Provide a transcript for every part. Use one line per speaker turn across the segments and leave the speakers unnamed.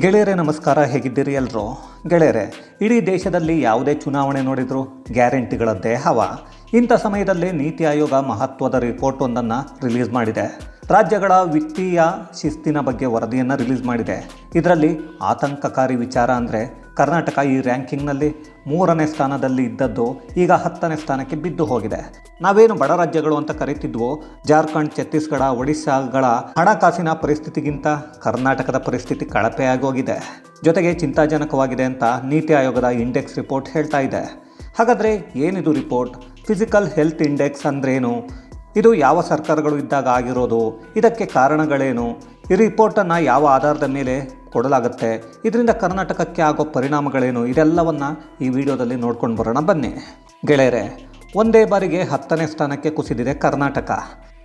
ಗೆಳೆಯರೇ, ನಮಸ್ಕಾರ. ಹೇಗಿದ್ದೀರಿ ಎಲ್ಲರೂ ಗೆಳೆಯರೇ, ಇಡೀ ದೇಶದಲ್ಲಿ ಯಾವುದೇ ಚುನಾವಣೆ ನೋಡಿದರೂ ಗ್ಯಾರಂಟಿಗಳ ದೇಹವ. ಇಂಥ ಸಮಯದಲ್ಲಿ ನೀತಿ ಆಯೋಗ ಮಹತ್ವದ ರಿಪೋರ್ಟ್ ಒಂದನ್ನು ರಿಲೀಸ್ ಮಾಡಿದೆ. ರಾಜ್ಯಗಳ ವಿತ್ತೀಯ ಶಿಸ್ತಿನ ಬಗ್ಗೆ ವರದಿಯನ್ನು ರಿಲೀಸ್ ಮಾಡಿದೆ. ಇದರಲ್ಲಿ ಆತಂಕಕಾರಿ ವಿಚಾರ ಅಂದರೆ ಕರ್ನಾಟಕ ಈ ರ್ಯಾಂಕಿಂಗ್ನಲ್ಲಿ ಮೂರನೇ ಸ್ಥಾನದಲ್ಲಿ ಇದ್ದದ್ದು ಈಗ ಹತ್ತನೇ ಸ್ಥಾನಕ್ಕೆ ಬಿದ್ದು ಹೋಗಿದೆ. ನಾವೇನು ಬಡ ರಾಜ್ಯಗಳು ಅಂತ ಕರೀತಿದ್ವು, ಜಾರ್ಖಂಡ್, ಛತ್ತೀಸ್ಗಢ, ಒಡಿಶಾಗಳ ಹಣಕಾಸಿನ ಪರಿಸ್ಥಿತಿಗಿಂತ ಕರ್ನಾಟಕದ ಪರಿಸ್ಥಿತಿ ಕಳಪೆಯಾಗಿ ಹೋಗಿದೆ ಜೊತೆಗೆ ಚಿಂತಾಜನಕವಾಗಿದೆ ಅಂತ ನೀತಿ ಆಯೋಗದ ಇಂಡೆಕ್ಸ್ ರಿಪೋರ್ಟ್ ಹೇಳ್ತಾ ಇದೆ. ಹಾಗಾದರೆ ಏನಿದು ರಿಪೋರ್ಟ್? ಫಿಸಿಕಲ್ ಹೆಲ್ತ್ ಇಂಡೆಕ್ಸ್ ಅಂದ್ರೇನು? ಇದು ಯಾವ ಸರ್ಕಾರಗಳು ಇದ್ದಾಗ ಆಗಿರೋದು? ಇದಕ್ಕೆ ಕಾರಣಗಳೇನು? ಈ ರಿಪೋರ್ಟನ್ನು ಯಾವ ಆಧಾರದ ಮೇಲೆ ಕೊಡಲಾಗುತ್ತೆ. ಇದರಿಂದ ಕರ್ನಾಟಕಕ್ಕೆ ಆಗೋ ಪರಿಣಾಮಗಳೇನು? ಇದೆಲ್ಲವನ್ನು ಈ ವಿಡಿಯೋದಲ್ಲಿ ನೋಡ್ಕೊಂಡು ಬರೋಣ ಬನ್ನಿ. ಗೆಳೆಯರೆ, ಒಂದೇ ಬಾರಿಗೆ ಹತ್ತನೇ ಸ್ಥಾನಕ್ಕೆ ಕುಸಿದಿದೆ ಕರ್ನಾಟಕ.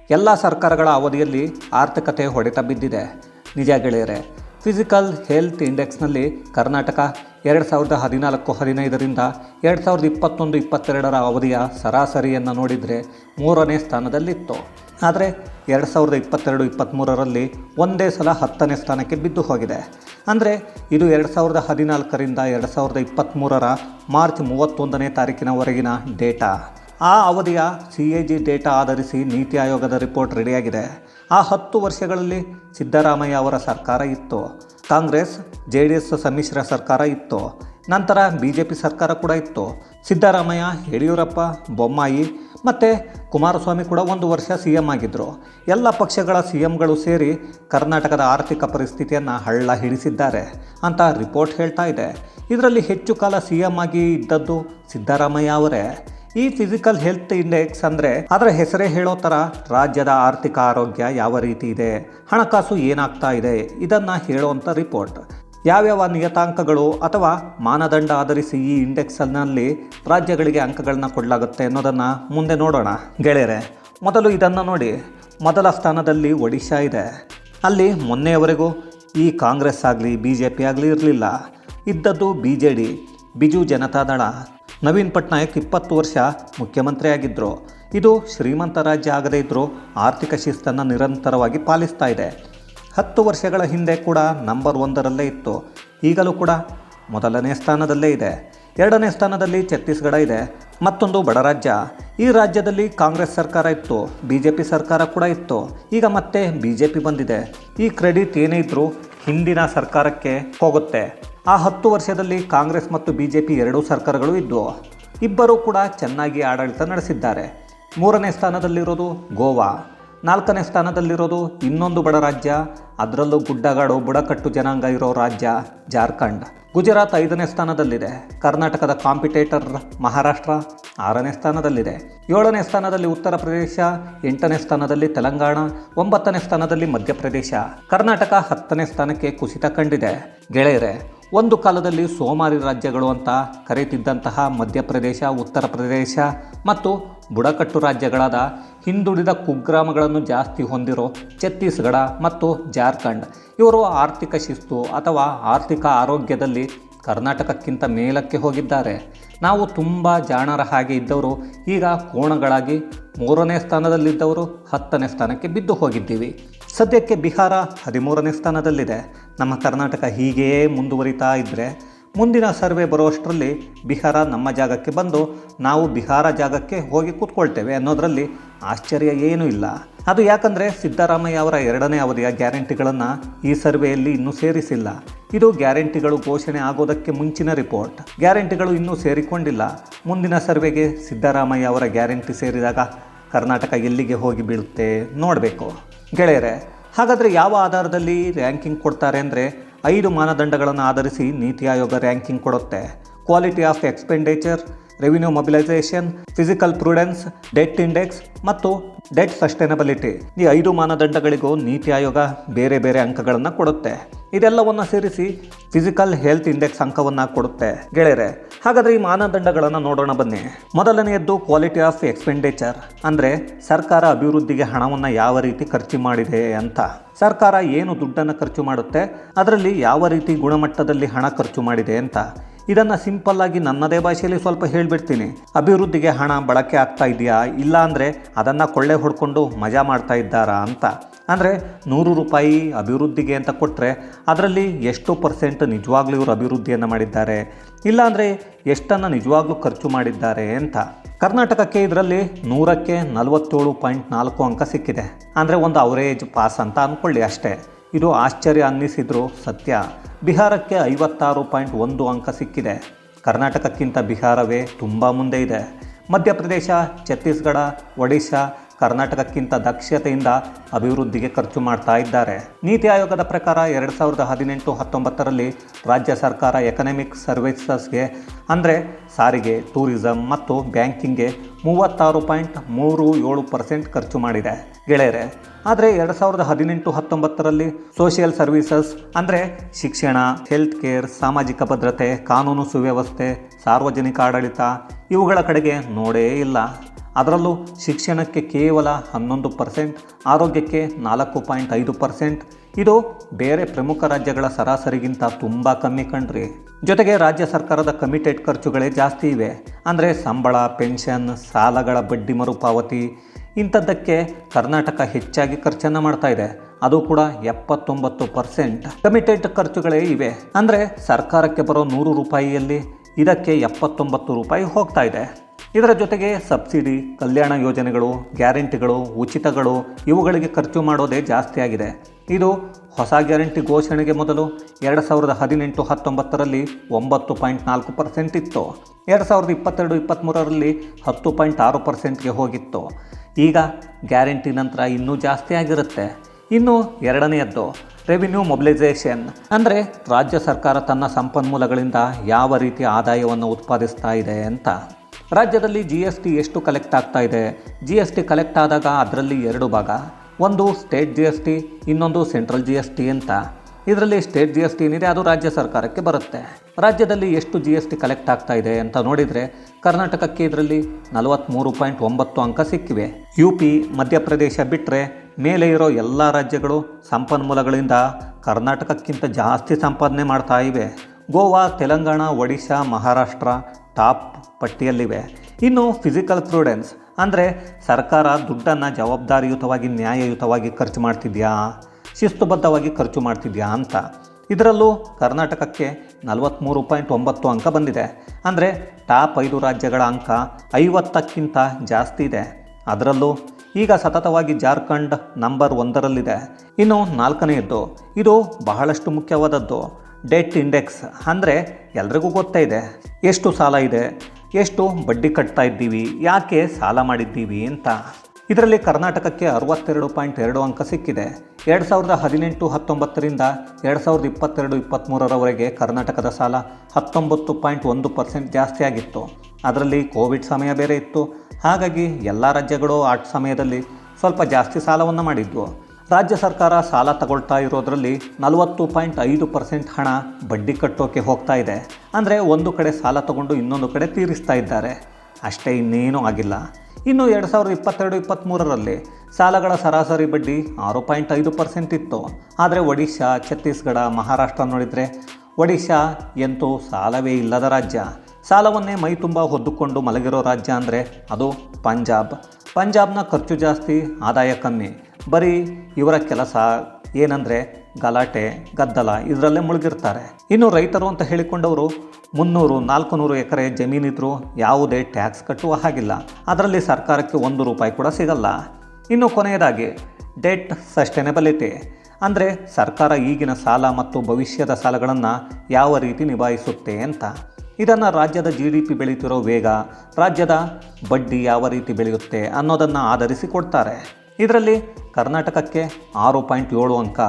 ಎಲ್ಲ ಸರ್ಕಾರಗಳ ಅವಧಿಯಲ್ಲಿ ಆರ್ಥಿಕತೆ ಹೊಡೆತ ಬಿದ್ದಿದೆ. ನಿಜ ಗೆಳೆಯರೆ, ಫಿಸಿಕಲ್ ಹೆಲ್ತ್ ಇಂಡೆಕ್ಸ್ನಲ್ಲಿ ಕರ್ನಾಟಕ ಎರಡು ಸಾವಿರದ ಹದಿನಾಲ್ಕು ಹದಿನೈದರಿಂದ ಎರಡು ಸಾವಿರದ ಇಪ್ಪತ್ತೊಂದು, ಇಪ್ಪತ್ತೆರಡರ ಅವಧಿಯ ಸರಾಸರಿಯನ್ನು ನೋಡಿದರೆ ಮೂರನೇ ಸ್ಥಾನದಲ್ಲಿತ್ತು. ಆದರೆ ಎರಡು ಸಾವಿರದ ಇಪ್ಪತ್ತೆರಡು ಇಪ್ಪತ್ತ್ಮೂರರಲ್ಲಿ ಒಂದೇ ಸಲ ಹತ್ತನೇ ಸ್ಥಾನಕ್ಕೆ ಬಿದ್ದು ಹೋಗಿದೆ. ಅಂದರೆ ಇದು ಎರಡು ಸಾವಿರದ ಹದಿನಾಲ್ಕರಿಂದ ಎರಡು ಸಾವಿರದ ಇಪ್ಪತ್ತ್ಮೂರರ ಮಾರ್ಚ್ ಮೂವತ್ತೊಂದನೇ ತಾರೀಕಿನವರೆಗಿನ ಡೇಟಾ. ಆ ಅವಧಿಯ ಸಿ ಎ ಜಿ ಡೇಟಾ ಆಧರಿಸಿ ನೀತಿ ಆಯೋಗದ ರಿಪೋರ್ಟ್ ರೆಡಿಯಾಗಿದೆ. ಆ ಹತ್ತು ವರ್ಷಗಳಲ್ಲಿ ಸಿದ್ದರಾಮಯ್ಯ ಅವರ ಸರ್ಕಾರ ಇತ್ತು. ಕಾಂಗ್ರೆಸ್, ಜೆ ಡಿ ಎಸ್ ಸಮ್ಮಿಶ್ರ ಸರ್ಕಾರ ಇತ್ತು. ನಂತರ ಬಿ ಜೆ ಪಿ ಸರ್ಕಾರ ಕೂಡ ಇತ್ತು. ಸಿದ್ದರಾಮಯ್ಯ, ಯಡಿಯೂರಪ್ಪ, ಬೊಮ್ಮಾಯಿ ಮತ್ತು ಕುಮಾರಸ್ವಾಮಿ ಕೂಡ ಒಂದು ವರ್ಷ ಸಿ ಎಂ ಆಗಿದ್ದರು ಎಲ್ಲ ಪಕ್ಷಗಳ ಸಿ ಎಂಗಳು ಸೇರಿ ಕರ್ನಾಟಕದ ಆರ್ಥಿಕ ಪರಿಸ್ಥಿತಿಯನ್ನು ಹಳ್ಳ ಹಿಡಿಸಿದ್ದಾರೆ ಅಂತ ರಿಪೋರ್ಟ್ ಹೇಳ್ತಾ ಇದೆ. ಇದರಲ್ಲಿ ಹೆಚ್ಚು ಕಾಲ ಸಿ ಎಂ ಆಗಿ ಇದ್ದದ್ದು ಸಿದ್ದರಾಮಯ್ಯ ಅವರೇ. ಈ ಫಿಸಿಕಲ್ ಹೆಲ್ತ್ ಇಂಡೆಕ್ಸ್ ಅಂದರೆ ಅದರ ಹೆಸರೇ ಹೇಳೋ ಥರ ರಾಜ್ಯದ ಆರ್ಥಿಕ ಆರೋಗ್ಯ ಯಾವ ರೀತಿ ಇದೆ, ಹಣಕಾಸು ಏನಾಗ್ತಾ ಇದೆ, ಇದನ್ನು ಹೇಳೋವಂಥ ರಿಪೋರ್ಟ್. ಯಾವ್ಯಾವ ನಿಯತಾಂಕಗಳು ಅಥವಾ ಮಾನದಂಡ ಆಧರಿಸಿ ಈ ಇಂಡೆಕ್ಸ್ನಲ್ಲಿ ರಾಜ್ಯಗಳಿಗೆ ಅಂಕಗಳನ್ನ ಕೊಡಲಾಗುತ್ತೆ ಅನ್ನೋದನ್ನು ಮುಂದೆ ನೋಡೋಣ. ಗೆಳೆಯರೆ, ಮೊದಲು ಇದನ್ನು ನೋಡಿ. ಮೊದಲ ಸ್ಥಾನದಲ್ಲಿ ಒಡಿಶಾ ಇದೆ. ಅಲ್ಲಿ ಮೊನ್ನೆಯವರೆಗೂ ಈ ಕಾಂಗ್ರೆಸ್ ಆಗಲಿ ಬಿ ಜೆ ಪಿ ಆಗಲಿ ಇರಲಿಲ್ಲ. ಇದ್ದದ್ದು B J D Biju Janata Dal Naveen Patnaik ಇಪ್ಪತ್ತು ವರ್ಷ ಮುಖ್ಯಮಂತ್ರಿಯಾಗಿದ್ದರು ಇದು ಶ್ರೀಮಂತ ರಾಜ್ಯ ಆಗದೇ ಇದ್ದರೂ ಆರ್ಥಿಕ ಶಿಸ್ತನ್ನು ನಿರಂತರವಾಗಿ ಪಾಲಿಸ್ತಾ ಇದೆ. ಹತ್ತು ವರ್ಷಗಳ ಹಿಂದೆ ಕೂಡ ನಂಬರ್ ಒಂದರಲ್ಲೇ ಇತ್ತು. ಈಗಲೂ ಕೂಡ ಮೊದಲನೇ ಸ್ಥಾನದಲ್ಲೇ ಇದೆ. ಎರಡನೇ ಸ್ಥಾನದಲ್ಲಿ ಛತ್ತೀಸ್ಗಢ ಇದೆ. ಮತ್ತೊಂದು ಬಡರಾಜ್ಯ ಈ ರಾಜ್ಯದಲ್ಲಿ ಕಾಂಗ್ರೆಸ್ ಸರ್ಕಾರ ಇತ್ತು. ಬಿ ಜೆ ಪಿ ಸರ್ಕಾರ ಕೂಡ ಇತ್ತು. ಈಗ ಮತ್ತೆ ಬಿ ಜೆ ಪಿ ಬಂದಿದೆ. ಈ ಕ್ರೆಡಿಟ್ ಏನೇ ಇದ್ದರೂ ಹಿಂದಿನ ಸರ್ಕಾರಕ್ಕೆ ಹೋಗುತ್ತೆ. ಆ ಹತ್ತು ವರ್ಷದಲ್ಲಿ ಕಾಂಗ್ರೆಸ್ ಮತ್ತು ಬಿ ಜೆ ಪಿ ಎರಡೂ ಸರ್ಕಾರಗಳು ಇದ್ದವು ಇಬ್ಬರೂ ಕೂಡ ಚೆನ್ನಾಗಿ ಆಡಳಿತ ನಡೆಸಿದ್ದಾರೆ. ಮೂರನೇ ಸ್ಥಾನದಲ್ಲಿರೋದು ಗೋವಾ. ನಾಲ್ಕನೇ ಸ್ಥಾನದಲ್ಲಿರೋದು ಇನ್ನೊಂದು ಬಡ ರಾಜ್ಯ, ಅದರಲ್ಲೂ ಗುಡ್ಡಗಾಡು, ಬುಡಕಟ್ಟು ಜನಾಂಗ ಇರೋ ರಾಜ್ಯ ಜಾರ್ಖಂಡ್. ಗುಜರಾತ್ ಐದನೇ ಸ್ಥಾನದಲ್ಲಿದೆ. ಕರ್ನಾಟಕದ ಕಾಂಪಿಟೇಟರ್ ಮಹಾರಾಷ್ಟ್ರ ಆರನೇ ಸ್ಥಾನದಲ್ಲಿದೆ. ಏಳನೇ ಸ್ಥಾನದಲ್ಲಿ ಉತ್ತರ ಪ್ರದೇಶ, ಎಂಟನೇ ಸ್ಥಾನದಲ್ಲಿ ತೆಲಂಗಾಣ, ಒಂಬತ್ತನೇ ಸ್ಥಾನದಲ್ಲಿ ಮಧ್ಯಪ್ರದೇಶ. ಕರ್ನಾಟಕ ಹತ್ತನೇ ಸ್ಥಾನಕ್ಕೆ ಕುಸಿತ ಕಂಡಿದೆ. ಗೆಳೆಯರೆ, ಒಂದು ಕಾಲದಲ್ಲಿ ಸೋಮಾರಿ ರಾಜ್ಯಗಳು ಅಂತ ಕರೆಯುತ್ತಿದ್ದಂತಹ ಮಧ್ಯಪ್ರದೇಶ, ಉತ್ತರ ಪ್ರದೇಶ ಮತ್ತು ಬುಡಕಟ್ಟು ರಾಜ್ಯಗಳಾದ ಹಿಂದುಳಿದ ಕುಗ್ರಾಮಗಳನ್ನು ಜಾಸ್ತಿ ಹೊಂದಿರೋ ಛತ್ತೀಸ್ಗಢ ಮತ್ತು ಜಾರ್ಖಂಡ್. ಇವರು ಆರ್ಥಿಕ ಶಿಸ್ತು ಅಥವಾ ಆರ್ಥಿಕ ಆರೋಗ್ಯದಲ್ಲಿ ಕರ್ನಾಟಕಕ್ಕಿಂತ ಮೇಲಕ್ಕೆ ಹೋಗಿದ್ದಾರೆ. ನಾವು ತುಂಬ ಜಾಣರ ಹಾಗೆ ಇದ್ದವರು, ಈಗ ಕೋಣಗಳಾಗಿ ಮೂರನೇ ಸ್ಥಾನದಲ್ಲಿದ್ದವರು ಹತ್ತನೇ ಸ್ಥಾನಕ್ಕೆ ಬಿದ್ದು ಹೋಗಿದ್ದೀವಿ. ಸದ್ಯಕ್ಕೆ ಬಿಹಾರ ಹದಿಮೂರನೇ ಸ್ಥಾನದಲ್ಲಿದೆ. ನಮ್ಮ ಕರ್ನಾಟಕ ಹೀಗೆಯೇ ಮುಂದುವರಿತಾ ಇದ್ದರೆ ಮುಂದಿನ ಸರ್ವೆ ಬರುವಷ್ಟರಲ್ಲಿ ಬಿಹಾರ ನಮ್ಮ ಜಾಗಕ್ಕೆ ಬಂದು ನಾವು ಬಿಹಾರ ಜಾಗಕ್ಕೆ ಹೋಗಿ ಕೂತ್ಕೊಳ್ತೇವೆ ಅನ್ನೋದರಲ್ಲಿ ಆಶ್ಚರ್ಯ ಏನೂ ಇಲ್ಲ. ಅದು ಯಾಕಂದರೆ ಸಿದ್ದರಾಮಯ್ಯ ಅವರ ಎರಡನೇ ಅವಧಿಯ ಗ್ಯಾರಂಟಿಗಳನ್ನು ಈ ಸರ್ವೆಯಲ್ಲಿ ಇನ್ನೂ ಸೇರಿಸಿಲ್ಲ. ಇದು ಗ್ಯಾರಂಟಿಗಳು ಘೋಷಣೆ ಆಗೋದಕ್ಕೆ ಮುಂಚಿನ ರಿಪೋರ್ಟ್. ಗ್ಯಾರಂಟಿಗಳು ಇನ್ನೂ ಸೇರಿಕೊಂಡಿಲ್ಲ. ಮುಂದಿನ ಸರ್ವೆಗೆ ಸಿದ್ದರಾಮಯ್ಯ ಅವರ ಗ್ಯಾರಂಟಿ ಸೇರಿದಾಗ ಕರ್ನಾಟಕ ಎಲ್ಲಿಗೆ ಹೋಗಿ ಬೀಳುತ್ತೆ ನೋಡಬೇಕು. ಗೆಳೆಯರೆ, ಹಾಗಾದರೆ ಯಾವ ಆಧಾರದಲ್ಲಿ ರ್ಯಾಂಕಿಂಗ್ ಕೊಡ್ತಾರೆ ಅಂದರೆ ಐದು ಮಾನದಂಡಗಳನ್ನು ಆಧರಿಸಿ ನೀತಿ ಆಯೋಗ ರ್ಯಾಂಕಿಂಗ್ ಕೊಡುತ್ತೆ. Quality of expenditure, revenue mobilisation, fiscal prudence, debt index ಮತ್ತು ಡೆಟ್ ಸಸ್ಟೈನಬಿಲಿಟಿ. ಈ ಐದು ಮಾನದಂಡಗಳಿಗೂ ನೀತಿ ಆಯೋಗ ಬೇರೆ ಬೇರೆ ಅಂಕಗಳನ್ನು ಕೊಡುತ್ತೆ. ಇದೆಲ್ಲವನ್ನು ಸೇರಿಸಿ ಫಿಸಿಕಲ್ ಹೆಲ್ತ್ ಇಂಡೆಕ್ಸ್ ಅಂಕವನ್ನು ಕೊಡುತ್ತೆ. ಗೆಳೆಯರೆ ಹಾಗಾದರೆ ಈ ಮಾನದಂಡಗಳನ್ನು ನೋಡೋಣ ಬನ್ನಿ. ಮೊದಲನೆಯದ್ದು ಕ್ವಾಲಿಟಿ ಆಫ್ ಎಕ್ಸ್ಪೆಂಡಿಚರ್ ಅಂದರೆ ಸರ್ಕಾರ ಅಭಿವೃದ್ಧಿಗೆ ಹಣವನ್ನು ಯಾವ ರೀತಿ ಖರ್ಚು ಮಾಡಿದೆ ಅಂತ. ಸರ್ಕಾರ ಏನು ದುಡ್ಡನ್ನು ಖರ್ಚು ಮಾಡುತ್ತೆ, ಅದರಲ್ಲಿ ಯಾವ ರೀತಿ ಗುಣಮಟ್ಟದಲ್ಲಿ ಹಣ ಖರ್ಚು ಮಾಡಿದೆ ಅಂತ. ಇದನ್ನು ಸಿಂಪಲ್ ಆಗಿ ನನ್ನದೇ ಭಾಷೆಯಲ್ಲಿ ಸ್ವಲ್ಪ ಹೇಳಿಬಿಡ್ತೀನಿ. ಅಭಿವೃದ್ಧಿಗೆ ಹಣ ಬಳಕೆ ಆಗ್ತಾ ಇದೆಯಾ, ಇಲ್ಲ ಅಂದರೆ ಅದನ್ನು ಕೊಳ್ಳೆ ಹೊಡ್ಕೊಂಡು ಮಜಾ ಮಾಡ್ತಾ ಇದ್ದಾರಾ ಅಂತ. ಅಂದರೆ ನೂರು ರೂಪಾಯಿ ಅಭಿವೃದ್ಧಿಗೆ ಅಂತ ಕೊಟ್ಟರೆ ಅದರಲ್ಲಿ ಎಷ್ಟು ಪರ್ಸೆಂಟ್ ನಿಜವಾಗ್ಲೂ ಇವರು ಅಭಿವೃದ್ಧಿಯನ್ನು ಮಾಡಿದ್ದಾರೆ ಇಲ್ಲಾಂದರೆ ಎಷ್ಟನ್ನು ನಿಜವಾಗ್ಲೂ ಖರ್ಚು ಮಾಡಿದ್ದಾರೆ ಅಂತ. ಕರ್ನಾಟಕಕ್ಕೆ ಇದರಲ್ಲಿ ನೂರಕ್ಕೆ ನಲವತ್ತೇಳು ಪಾಯಿಂಟ್ ನಾಲ್ಕು ಅಂಕ ಸಿಕ್ಕಿದೆ. ಅಂದರೆ ಒಂದು ಅವರೇಜ್ ಪಾಸ್ ಅಂತ ಅಂದ್ಕೊಳ್ಳಿ ಅಷ್ಟೇ. ಇದು ಆಶ್ಚರ್ಯ ಅನ್ನಿಸಿದ್ರು ಸತ್ಯ. ಬಿಹಾರಕ್ಕೆ ಐವತ್ತಾರು ಪಾಯಿಂಟ್ ಒಂದು ಅಂಕ ಸಿಕ್ಕಿದೆ. ಕರ್ನಾಟಕಕ್ಕಿಂತ ಬಿಹಾರವೇ ತುಂಬ ಮುಂದೆ ಇದೆ. ಮಧ್ಯಪ್ರದೇಶ, ಛತ್ತೀಸ್ಗಢ, ಒಡಿಶಾ ಕರ್ನಾಟಕಕ್ಕಿಂತ ದಕ್ಷತೆಯಿಂದ ಅಭಿವೃದ್ಧಿಗೆ ಖರ್ಚು ಮಾಡ್ತಾ ಇದ್ದಾರೆ. ನೀತಿ ಆಯೋಗದ ಪ್ರಕಾರ ಎರಡು ಸಾವಿರದ ಹದಿನೆಂಟು ಹತ್ತೊಂಬತ್ತರಲ್ಲಿ ರಾಜ್ಯ ಸರ್ಕಾರ ಎಕನಾಮಿಕ್ ಸರ್ವಿಸಸ್ಗೆ ಅಂದರೆ ಸಾರಿಗೆ ಟೂರಿಸಂ ಮತ್ತು ಬ್ಯಾಂಕಿಂಗ್ಗೆ ಮೂವತ್ತಾರು ಪಾಯಿಂಟ್ ಮೂರು ಏಳು ಪರ್ಸೆಂಟ್ ಖರ್ಚು ಮಾಡಿದೆ. ಗೆಳೆಯರೆ, ಆದರೆ ಎರಡು ಸಾವಿರದ ಹದಿನೆಂಟು ಹತ್ತೊಂಬತ್ತರಲ್ಲಿ ಸೋಷಿಯಲ್ ಸರ್ವಿಸಸ್ ಅಂದರೆ ಶಿಕ್ಷಣ ಹೆಲ್ತ್ ಕೇರ್ ಸಾಮಾಜಿಕ ಭದ್ರತೆ, ಕಾನೂನು ಸುವ್ಯವಸ್ಥೆ, ಸಾರ್ವಜನಿಕ ಆಡಳಿತ ಇವುಗಳ ಕಡೆಗೆ ನೋಡೇ ಇಲ್ಲ. ಅದರಲ್ಲೂ ಶಿಕ್ಷಣಕ್ಕೆ ಕೇವಲ ಹನ್ನೊಂದು ಪರ್ಸೆಂಟ್, ಆರೋಗ್ಯಕ್ಕೆ ನಾಲ್ಕು ಪಾಯಿಂಟ್ ಐದು ಪರ್ಸೆಂಟ್. ಇದು ಬೇರೆ ಪ್ರಮುಖ ರಾಜ್ಯಗಳ ಸರಾಸರಿಗಿಂತ ತುಂಬ ಕಮ್ಮಿ ಕಣ್ರಿ. ಜೊತೆಗೆ ರಾಜ್ಯ ಸರ್ಕಾರದ ಕಮಿಟೆಡ್ ಖರ್ಚುಗಳೇ ಜಾಸ್ತಿ ಇವೆ. ಅಂದರೆ ಸಂಬಳ, ಪೆನ್ಷನ್, ಸಾಲಗಳ ಬಡ್ಡಿ ಮರುಪಾವತಿ, ಇಂಥದ್ದಕ್ಕೆ ಕರ್ನಾಟಕ ಹೆಚ್ಚಾಗಿ ಖರ್ಚನ್ನು ಮಾಡ್ತಾ ಇದೆ. ಅದು ಕೂಡ ಎಪ್ಪತ್ತೊಂಬತ್ತು ಪರ್ಸೆಂಟ್. ಕಮಿಟೆಡ್ ಖರ್ಚುಗಳೇ ಇವೆ. ಅಂದರೆ ಸರ್ಕಾರಕ್ಕೆ ಬರೋ ನೂರು ರೂಪಾಯಿಯಲ್ಲಿ ಇದಕ್ಕೆ ಎಪ್ಪತ್ತೊಂಬತ್ತು ರೂಪಾಯಿ ಹೋಗ್ತಾ ಇದೆ. ಇದರ ಜೊತೆಗೆ ಸಬ್ಸಿಡಿ, ಕಲ್ಯಾಣ ಯೋಜನೆಗಳು, ಗ್ಯಾರಂಟಿಗಳು, ಉಚಿತಗಳು, ಇವುಗಳಿಗೆ ಖರ್ಚು ಮಾಡೋದೇ ಜಾಸ್ತಿಯಾಗಿದೆ ಇದು ಹೊಸ ಗ್ಯಾರಂಟಿ ಘೋಷಣೆಗೆ ಮೊದಲು ಎರಡು ಸಾವಿರದ ಹದಿನೆಂಟು ಹತ್ತೊಂಬತ್ತರಲ್ಲಿ ಒಂಬತ್ತು ಪಾಯಿಂಟ್ ನಾಲ್ಕು ಪರ್ಸೆಂಟ್ ಇತ್ತು. ಎರಡು ಸಾವಿರದ ಇಪ್ಪತ್ತೆರಡು ಇಪ್ಪತ್ತ್ಮೂರರಲ್ಲಿ ಹತ್ತು ಪಾಯಿಂಟ್ ಆರು ಪರ್ಸೆಂಟ್ಗೆ ಹೋಗಿತ್ತು. ಈಗ ಗ್ಯಾರಂಟಿ ನಂತರ ಇನ್ನೂ ಜಾಸ್ತಿ ಆಗಿರುತ್ತೆ. ಇನ್ನು ಎರಡನೆಯದ್ದು ರೆವಿನ್ಯೂ ಮೊಬಿಲೈಸೇಷನ್ ಅಂದರೆ ರಾಜ್ಯ ಸರ್ಕಾರ ತನ್ನ ಸಂಪನ್ಮೂಲಗಳಿಂದ ಯಾವ ರೀತಿ ಆದಾಯವನ್ನು ಉತ್ಪಾದಿಸ್ತಾ ಇದೆ ಅಂತ. ರಾಜ್ಯದಲ್ಲಿ ಜಿ ಎಸ್ ಟಿ ಎಷ್ಟು ಕಲೆಕ್ಟ್ ಆಗ್ತಾ ಇದೆ? ಜಿ ಎಸ್ ಟಿ ಕಲೆಕ್ಟ್ ಆದಾಗ ಅದರಲ್ಲಿ ಎರಡು ಭಾಗ. ಒಂದು ಸ್ಟೇಟ್ ಜಿ ಎಸ್ ಟಿ ಇನ್ನೊಂದು ಸೆಂಟ್ರಲ್ ಜಿ ಎಸ್ ಟಿ ಅಂತ. ಇದರಲ್ಲಿ ಸ್ಟೇಟ್ ಜಿ ಎಸ್ ಟಿ ಏನಿದೆ, ಅದು ರಾಜ್ಯ ಸರ್ಕಾರಕ್ಕೆ ಬರುತ್ತೆ. ರಾಜ್ಯದಲ್ಲಿ ಎಷ್ಟು ಜಿ ಎಸ್ ಟಿ ಕಲೆಕ್ಟ್ ಆಗ್ತಾ ಇದೆ ಅಂತ ನೋಡಿದರೆ, ಕರ್ನಾಟಕಕ್ಕೆ ಇದರಲ್ಲಿ ನಲವತ್ತ್ಮೂರು ಪಾಯಿಂಟ್ ಒಂಬತ್ತು ಅಂಕ ಸಿಕ್ಕಿವೆ. ಯು ಪಿ ಮಧ್ಯಪ್ರದೇಶ ಬಿಟ್ಟರೆ ಮೇಲೆ ಇರೋ ಎಲ್ಲ ರಾಜ್ಯಗಳು ಸಂಪನ್ಮೂಲಗಳಿಂದ ಕರ್ನಾಟಕಕ್ಕಿಂತ ಜಾಸ್ತಿ ಸಂಪಾದನೆ ಮಾಡ್ತಾ ಇವೆ. ಗೋವಾ, ತೆಲಂಗಾಣ, ಒಡಿಶಾ, ಮಹಾರಾಷ್ಟ್ರ ಟಾಪ್ ಪಟ್ಟಿಯಲ್ಲಿವೆ. ಇನ್ನು ಫಿಸಿಕಲ್ ಪ್ರೂಡೆನ್ಸ್ ಅಂದರೆ ಸರ್ಕಾರ ದುಡ್ಡನ್ನು ಜವಾಬ್ದಾರಿಯುತವಾಗಿ, ನ್ಯಾಯಯುತವಾಗಿ ಖರ್ಚು ಮಾಡ್ತಿದ್ಯಾ? ಶಿಸ್ತುಬದ್ಧವಾಗಿ ಖರ್ಚು ಮಾಡ್ತಿದ್ಯಾ ಅಂತ. ಇದರಲ್ಲೂ ಕರ್ನಾಟಕಕ್ಕೆ ನಲವತ್ತ್ಮೂರು ಪಾಯಿಂಟ್ ಒಂಬತ್ತು ಅಂಕ ಬಂದಿದೆ. ಅಂದರೆ ಟಾಪ್ ಐದು ರಾಜ್ಯಗಳ ಅಂಕ ಐವತ್ತಕ್ಕಿಂತ ಜಾಸ್ತಿ ಇದೆ. ಅದರಲ್ಲೂ ಈಗ ಸತತವಾಗಿ ಜಾರ್ಖಂಡ್ ನಂಬರ್ ಒಂದರಲ್ಲಿದೆ. ಇನ್ನು ನಾಲ್ಕನೆಯದ್ದು, ಇದು ಬಹಳಷ್ಟು ಮುಖ್ಯವಾದದ್ದು. ಡೆಟ್ ಇಂಡೆಕ್ಸ್ ಅಂದರೆ ಎಲ್ರಿಗೂ ಗೊತ್ತಾ ಇದೆ. ಎಷ್ಟು ಸಾಲ ಇದೆ? ಎಷ್ಟು ಬಡ್ಡಿ ಕಟ್ತಾ ಇದ್ದೀವಿ? ಯಾಕೆ ಸಾಲ ಮಾಡಿದ್ದೀವಿ ಅಂತ. ಇದರಲ್ಲಿ ಕರ್ನಾಟಕಕ್ಕೆ ಅರವತ್ತೆರಡು ಪಾಯಿಂಟ್ ಎರಡು ಅಂಕ ಸಿಕ್ಕಿದೆ. ಎರಡು ಸಾವಿರದ ಹದಿನೆಂಟು ಹತ್ತೊಂಬತ್ತರಿಂದ ಎರಡು ಸಾವಿರದ ಇಪ್ಪತ್ತೆರಡು ಇಪ್ಪತ್ತ್ಮೂರರವರೆಗೆ ಕರ್ನಾಟಕದ ಸಾಲ ಹತ್ತೊಂಬತ್ತು ಪಾಯಿಂಟ್ ಒಂದು ಪರ್ಸೆಂಟ್ ಜಾಸ್ತಿ ಆಗಿತ್ತು. ಅದರಲ್ಲಿ ಕೋವಿಡ್ ಸಮಯ ಬೇರೆ ಇತ್ತು. ಹಾಗಾಗಿ ಎಲ್ಲ ರಾಜ್ಯಗಳು ಆ ಸಮಯದಲ್ಲಿ ಸ್ವಲ್ಪ ಜಾಸ್ತಿ ಸಾಲವನ್ನು ಮಾಡಿದ್ವು. ರಾಜ್ಯ ಸರ್ಕಾರ ಸಾಲ ತಗೊಳ್ತಾ ಇರೋದರಲ್ಲಿ ನಲವತ್ತು ಪಾಯಿಂಟ್ ಐದು ಪರ್ಸೆಂಟ್ ಹಣ ಬಡ್ಡಿ ಕಟ್ಟೋಕೆ ಹೋಗ್ತಾ ಇದೆ. ಅಂದರೆ ಒಂದು ಕಡೆ ಸಾಲ ತಗೊಂಡು ಇನ್ನೊಂದು ಕಡೆ ತೀರಿಸ್ತಾ ಇದ್ದಾರೆ. ಅಷ್ಟೇ ಇನ್ನೇನೂ ಆಗಿಲ್ಲ. ಇನ್ನು ಎರಡು ಸಾವಿರದ ಇಪ್ಪತ್ತೆರಡು ಇಪ್ಪತ್ತ್ಮೂರರಲ್ಲಿ ಸಾಲಗಳ ಸರಾಸರಿ ಬಡ್ಡಿ ಆರು ಪಾಯಿಂಟ್ ಐದು ಪರ್ಸೆಂಟ್ ಇತ್ತು. ಆದರೆ ಒಡಿಶಾ, ಛತ್ತೀಸ್ಗಢ, ಮಹಾರಾಷ್ಟ್ರ ನೋಡಿದರೆ ಒಡಿಶಾ ಎಂತೂ ಸಾಲವೇ ಇಲ್ಲದ ರಾಜ್ಯ. ಸಾಲವನ್ನೇ ಮೈ ತುಂಬ ಹೊದ್ದುಕೊಂಡು ಮಲಗಿರೋ ರಾಜ್ಯ ಅಂದರೆ ಅದು ಪಂಜಾಬ್. ಪಂಜಾಬ್ನ ಖರ್ಚು ಜಾಸ್ತಿ, ಆದಾಯ ಕಮ್ಮಿ. ಬರೀ ಇವರ ಕೆಲಸ, ಏನಂದರೆ ಗಲಾಟೆ, ಗದ್ದಲ, ಇದರಲ್ಲೇ ಮುಳುಗಿರ್ತಾರೆ. ಇನ್ನು ರೈತರು ಅಂತ ಹೇಳಿಕೊಂಡವರು, ಮುನ್ನೂರು ನಾಲ್ಕು ನೂರು ಎಕರೆ ಜಮೀನಿದ್ರೂ ಯಾವುದೇ ಟ್ಯಾಕ್ಸ್ ಕಟ್ಟುವ ಹಾಗಿಲ್ಲ. ಅದರಲ್ಲಿ ಸರ್ಕಾರಕ್ಕೆ ಒಂದು ರೂಪಾಯಿ ಕೂಡ ಸಿಗಲ್ಲ. ಇನ್ನು ಕೊನೆಯದಾಗಿ, ಡೆಟ್ ಸಸ್ಟೈನಬಿಲಿಟಿ. ಅಂದರೆ ಸರ್ಕಾರ ಈಗಿನ ಸಾಲ ಮತ್ತು ಭವಿಷ್ಯದ ಸಾಲಗಳನ್ನು ಯಾವ ರೀತಿ ನಿಭಾಯಿಸುತ್ತೆ ಅಂತ. ಇದನ್ನು ರಾಜ್ಯದ ಜಿ ಡಿ ಪಿ ಬೆಳೀತಿರೋ ವೇಗ, ರಾಜ್ಯದ ಬಡ್ಡಿ ಯಾವ ರೀತಿ ಬೆಳೆಯುತ್ತೆ ಅನ್ನೋದನ್ನು ಆಧರಿಸಿ ಕೊಡ್ತಾರೆ. ಇದರಲ್ಲಿ ಕರ್ನಾಟಕಕ್ಕೆ ಆರು ಪಾಯಿಂಟ್ ಏಳು ಅಂಕ,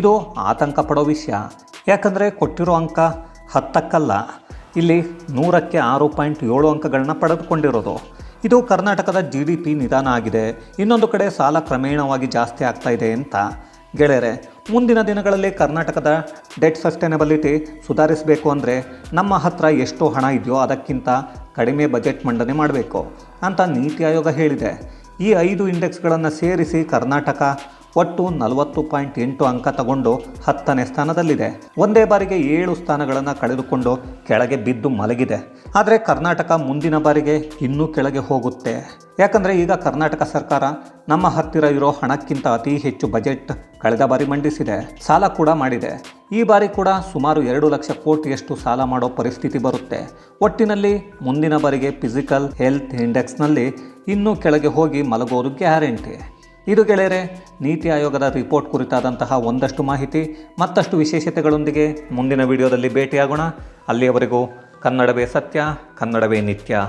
ಇದು ಆತಂಕ ಪಡೋ ವಿಷಯ. ಯಾಕಂದರೆ ಕೊಟ್ಟಿರೋ ಅಂಕ ಹತ್ತಕ್ಕಲ್ಲ, ಇಲ್ಲಿ ನೂರಕ್ಕೆ ಆರು ಪಾಯಿಂಟ್ ಏಳು ಅಂಕಗಳನ್ನ ಪಡೆದುಕೊಂಡಿರೋದು. ಇದು ಕರ್ನಾಟಕದ ಜಿ ಡಿ ಪಿ ನಿಧಾನ ಆಗಿದೆ, ಇನ್ನೊಂದು ಕಡೆ ಸಾಲ ಕ್ರಮೇಣವಾಗಿ ಜಾಸ್ತಿ ಆಗ್ತಾ ಇದೆ ಅಂತ. ಗೆಳೆಯರೆ, ಮುಂದಿನ ದಿನಗಳಲ್ಲಿ ಕರ್ನಾಟಕದ ಡೆಟ್ ಸಸ್ಟೈನಬಿಲಿಟಿ ಸುಧಾರಿಸಬೇಕು ಅಂದರೆ ನಮ್ಮ ಹತ್ರ ಎಷ್ಟು ಹಣ ಇದೆಯೋ ಅದಕ್ಕಿಂತ ಕಡಿಮೆ ಬಜೆಟ್ ಮಂಡನೆ ಮಾಡಬೇಕು ಅಂತ ನೀತಿ ಆಯೋಗ ಹೇಳಿದೆ. ಈ ಐದು ಇಂಡೆಕ್ಸ್ಗಳನ್ನು ಸೇರಿಸಿ ಕರ್ನಾಟಕ ಒಟ್ಟು ನಲವತ್ತು ಪಾಯಿಂಟ್ ಎಂಟು ಅಂಕ ತಗೊಂಡು ಹತ್ತನೇ ಸ್ಥಾನದಲ್ಲಿದೆ. ಒಂದೇ ಬಾರಿಗೆ ಏಳು ಸ್ಥಾನಗಳನ್ನು ಕಳೆದುಕೊಂಡು ಕೆಳಗೆ ಬಿದ್ದು ಮಲಗಿದೆ. ಆದರೆ ಕರ್ನಾಟಕ ಮುಂದಿನ ಬಾರಿಗೆ ಇನ್ನೂ ಕೆಳಗೆ ಹೋಗುತ್ತೆ. ಯಾಕಂದರೆ ಈಗ ಕರ್ನಾಟಕ ಸರ್ಕಾರ ನಮ್ಮ ಹತ್ತಿರ ಇರೋ ಹಣಕ್ಕಿಂತ ಅತಿ ಹೆಚ್ಚು ಬಜೆಟ್ ಕಳೆದ ಬಾರಿ ಮಂಡಿಸಿದೆ. ಸಾಲ ಕೂಡ ಮಾಡಿದೆ. ಈ ಬಾರಿ ಕೂಡ ಸುಮಾರು ಎರಡು ಲಕ್ಷ ಕೋಟಿಯಷ್ಟು ಸಾಲ ಮಾಡೋ ಪರಿಸ್ಥಿತಿ ಬರುತ್ತೆ. ಒಟ್ಟಿನಲ್ಲಿ ಮುಂದಿನ ಬಾರಿಗೆ ಫಿಸಿಕಲ್ ಹೆಲ್ತ್ ಇಂಡೆಕ್ಸ್ನಲ್ಲಿ ಇನ್ನೂ ಕೆಳಗೆ ಹೋಗಿ ಮಲಗೋದು ಗ್ಯಾರಂಟಿ. ಇದು ಗೆಳೆಯರೆ, ನೀತಿ ಆಯೋಗದ ರಿಪೋರ್ಟ್ ಕುರಿತಾದಂತಹ ಒಂದಷ್ಟು ಮಾಹಿತಿ, ಮತ್ತಷ್ಟು ವಿಶೇಷತೆಗಳೊಂದಿಗೆ ಮುಂದಿನ ವಿಡಿಯೋದಲ್ಲಿ ಭೇಟಿಯಾಗೋಣ. ಅಲ್ಲಿಯವರೆಗೂ ಕನ್ನಡವೇ ಸತ್ಯ, ಕನ್ನಡವೇ ನಿತ್ಯ.